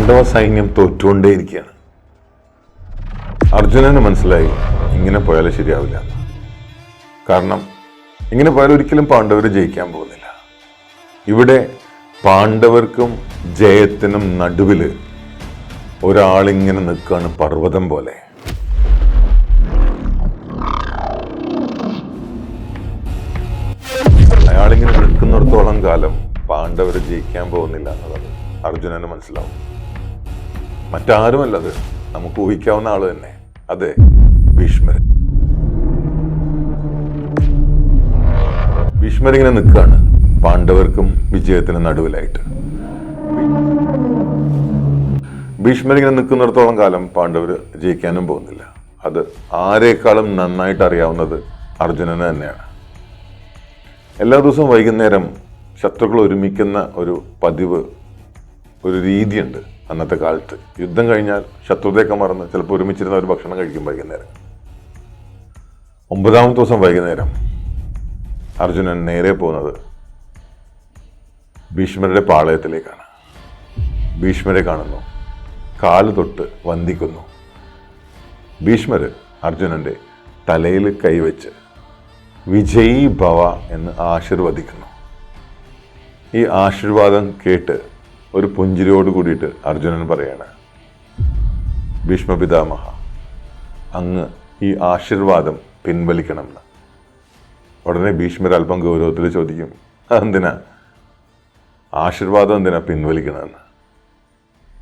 പാണ്ഡവ സൈന്യം തോറ്റുകൊണ്ടേയിരിക്കുകയാണ്. അർജുനന് മനസ്സിലായി ഇങ്ങനെ പോയാൽ ശരിയാവില്ല. കാരണം ഇങ്ങനെ പോയാൽ ഒരിക്കലും പാണ്ഡവർ ജയിക്കാൻ പോകുന്നില്ല. ഇവിടെ പാണ്ഡവർക്കും ജയത്തിനും നടുവിൽ ഒരാളിങ്ങനെ നിൽക്കുകയാണ് പർവതം പോലെ. അയാളിങ്ങനെ നിൽക്കുന്നിടത്തോളം കാലം പാണ്ഡവർ ജയിക്കാൻ പോകുന്നില്ല എന്നുള്ളത് അർജുനന് മനസ്സിലാവും. മറ്റാരുമല്ലത്. നമുക്ക് ഊഹിക്കാവുന്ന ആൾ തന്നെ. അതെ ഭീഷ്മർ. ഭീഷ്മരിങ്ങനെ നിൽക്കുകയാണ് പാണ്ഡവർക്കും വിജയത്തിന് നടുവിലായിട്ട്. ഭീഷ്മരിങ്ങനെ നിൽക്കുന്നിടത്തോളം കാലം പാണ്ഡവർ ജയിക്കാനും പോകുന്നില്ല. അത് ആരേക്കാളും നന്നായിട്ട് അറിയാവുന്നത് അർജുനന് തന്നെയാണ്. എല്ലാ ദിവസവും വൈകുന്നേരം ശത്രുക്കൾ ഒരുമിക്കുന്ന ഒരു പതിവ് ഒരു രീതിയുണ്ട്. അന്നത്തെ കാലത്ത്. യുദ്ധം കഴിഞ്ഞാൽ ശത്രുതയൊക്കെ മറന്ന് ചിലപ്പോൾ ഒരുമിച്ചിരുന്ന ഒരു ഭക്ഷണം കഴിക്കും വൈകുന്നേരം. ഒമ്പതാമത്തെ ദിവസം വൈകുന്നേരം അർജുനൻ നേരെ പോകുന്നത് ഭീഷ്മരുടെ പാളയത്തിലേക്കാണ്. ഭീഷ്മരെ കാണുന്നു. കാൽ തൊട്ട് വന്ദിക്കുന്നു. ഭീഷ്മർ അർജുനന്റെ തലയിൽ കൈവച്ച് വിജയി ഭവ എന്ന് ആശീർവദിക്കുന്നു. ഈ ആശീർവാദം കേട്ട് ഒരു പുഞ്ചിരിയോട് കൂടിയിട്ട് അർജുനൻ പറയാണ് ഭീഷ്മപിതാമഹ അങ്ങ് ഈ ആശീർവാദം പിൻവലിക്കണമെന്ന്. ഉടനെ ഭീഷ്മർ അല്പം ഗൗരവത്തിൽ ചോദിക്കും അതെന്തിനാ? ആശീർവാദം എന്തിനാ പിൻവലിക്കണമെന്ന്?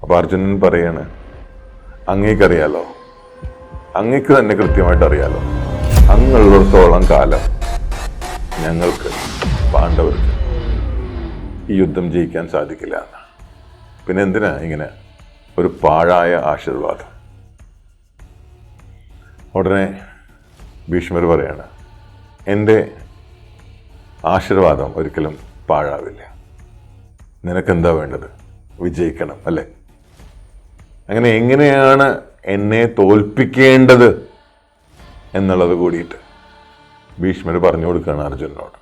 അപ്പോൾ അർജുനൻ പറയാണ് അങ്ങേക്കറിയാലോ അങ്ങേക്ക് തന്നെ കൃത്യമായിട്ട് അറിയാലോ അങ്ങുള്ളിടത്തോളം കാലം ഞങ്ങൾക്ക് പാണ്ഡവർക്ക് ഈ യുദ്ധം ജയിക്കാൻ സാധിക്കില്ല എന്ന് പിന്നെ എന്തിനാ ഇങ്ങനെ ഒരു പാഴായ ആശീർവാദം? ഉടനെ ഭീഷ്മർ പറയാണ് എന്റെ ആശീർവാദം ഒരിക്കലും പാഴാവില്ല. നിനക്കെന്താ വേണ്ടത്? വിജയിക്കണം അല്ലേ? അങ്ങനെ എങ്ങനെയാണ് എന്നെ തോൽപ്പിക്കേണ്ടത് എന്നുള്ളത് കൂടിയിട്ട് ഭീഷ്മർ പറഞ്ഞു കൊടുക്കുകയാണ് അർജുനനോട്.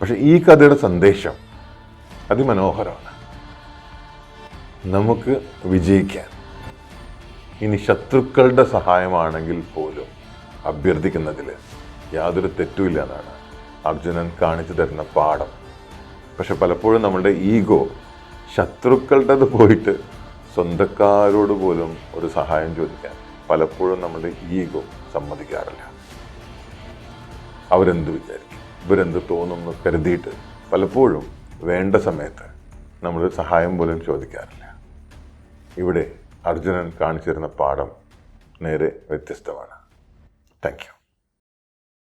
പക്ഷെ ഈ കഥയുടെ സന്ദേശം അതിമനോഹരമാണ്. നമുക്ക് വിജയിക്കാൻ. ഇനി ശത്രുക്കളുടെ സഹായമാണെങ്കിൽ പോലും അഭ്യർത്ഥിക്കുന്നതിൽ യാതൊരു തെറ്റുമില്ല എന്നാണ് അർജുനൻ കാണിച്ചു തരുന്ന പാഠം. പക്ഷെ പലപ്പോഴും നമ്മളുടെ ഈഗോ ശത്രുക്കളുടേത് പോയിട്ട് സ്വന്തക്കാരോട് പോലും ഒരു സഹായം ചോദിക്കാൻ പലപ്പോഴും നമ്മളുടെ ഈഗോ സമ്മതിക്കാറില്ല. അവരെന്ത് വിചാരിക്കും? ഇവരെന്ത് തോന്നുന്നു കരുതിയിട്ട് പലപ്പോഴും വേണ്ട സമയത്ത് നമ്മൾ സഹായം പോലും ചോദിക്കാറില്ല. ഇവിടെ അർജുനൻ കാണിച്ചിരുന്ന പാഠം നേരെ വ്യത്യസ്തമാണ്. Thank you